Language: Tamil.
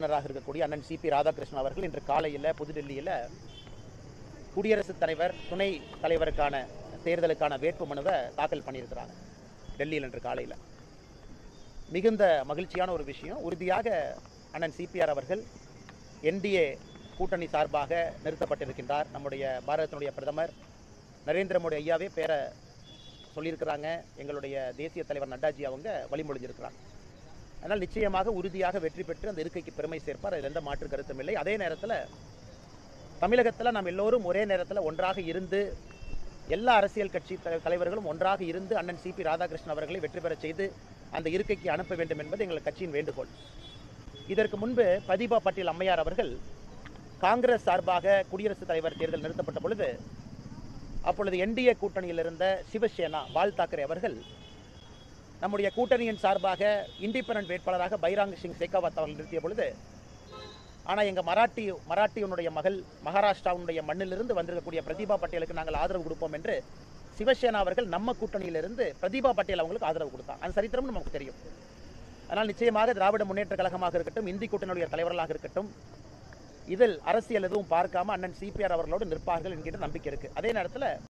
ஆளுநராக இருக்கக்கூடிய அண்ணன் சிபி ராதாகிருஷ்ணன் அவர்கள் இன்று காலையில் புதுடெல்லியில் குடியரசுத் தலைவர் துணை தலைவருக்கான தேர்தலுக்கான வேட்பு மனுவை தாக்கல் பண்ணியிருக்கிறாங்க டெல்லியில் இன்று காலையில். மிகுந்த மகிழ்ச்சியான ஒரு விஷயம். உறுதியாக அண்ணன் சிபிஆர் அவர்கள் என்டிஏ கூட்டணி சார்பாக நிறுத்தப்பட்டிருக்கின்றார். நம்முடைய பாரதத்தினுடைய பிரதமர் நரேந்திர மோடி ஐயாவே பேர சொல்லியிருக்கிறாங்க. எங்களுடைய தேசிய தலைவர் நட்டாஜி அவங்க வழிமொழிஞ்சிருக்கிறாங்க. அதனால் நிச்சயமாக உறுதியாக வெற்றி பெற்று அந்த இருக்கைக்கு பெருமை சேர்ப்பார். அதில் எந்த மாற்று கருத்தும் இல்லை. அதே நேரத்தில் தமிழகத்தில் நாம் எல்லோரும் ஒரே நேரத்தில் ஒன்றாக இருந்து எல்லா அரசியல் கட்சி தலைவர்களும் ஒன்றாக இருந்து அண்ணன் சிபி ராதாகிருஷ்ணன் அவர்களை வெற்றி பெறச் செய்து அந்த இருக்கைக்கு அனுப்ப வேண்டும் என்பது எங்கள் கட்சியின் வேண்டுகோள். இதற்கு முன்பு பிரதீபா பட்டேல் அம்மையார் அவர்கள் காங்கிரஸ் சார்பாக குடியரசுத் தலைவர் தேர்தல் நிறுத்தப்பட்ட பொழுது அப்பொழுது என்டிஏ கூட்டணியில் இருந்த சிவசேனா பால் தாக்கரே அவர்கள் நம்முடைய கூட்டணியின் சார்பாக இண்டிபெண்டன்ட் வேட்பாளராக பைராங் சிங் சேகாவத் அவர்கள் நிறுத்திய பொழுது ஆனால் எங்கள் மராட்டி மராட்டியனுடைய மகள் மகாராஷ்டிராவுடைய மண்ணிலிருந்து வந்திருக்கக்கூடிய பிரதீபா பட்டேலுக்கு நாங்கள் ஆதரவு கொடுப்போம் என்று சிவசேனா அவர்கள் நம்ம கூட்டணியிலிருந்து பிரதீபா பட்டேல் அவங்களுக்கு ஆதரவு கொடுத்தாங்க. அந்த சரித்திரம் நமக்கு தெரியும். அதனால் நிச்சயமாக திராவிட முன்னேற்ற கழகமாக இருக்கட்டும் இந்தி கூட்டணியுடைய தலைவர்களாக இருக்கட்டும் இதில் அரசியல் எதுவும் பார்க்காம அண்ணன் சிபிஆர் அவர்களோடு நிற்பார்கள் என்கிற நம்பிக்கை இருக்குது அதே நேரத்தில்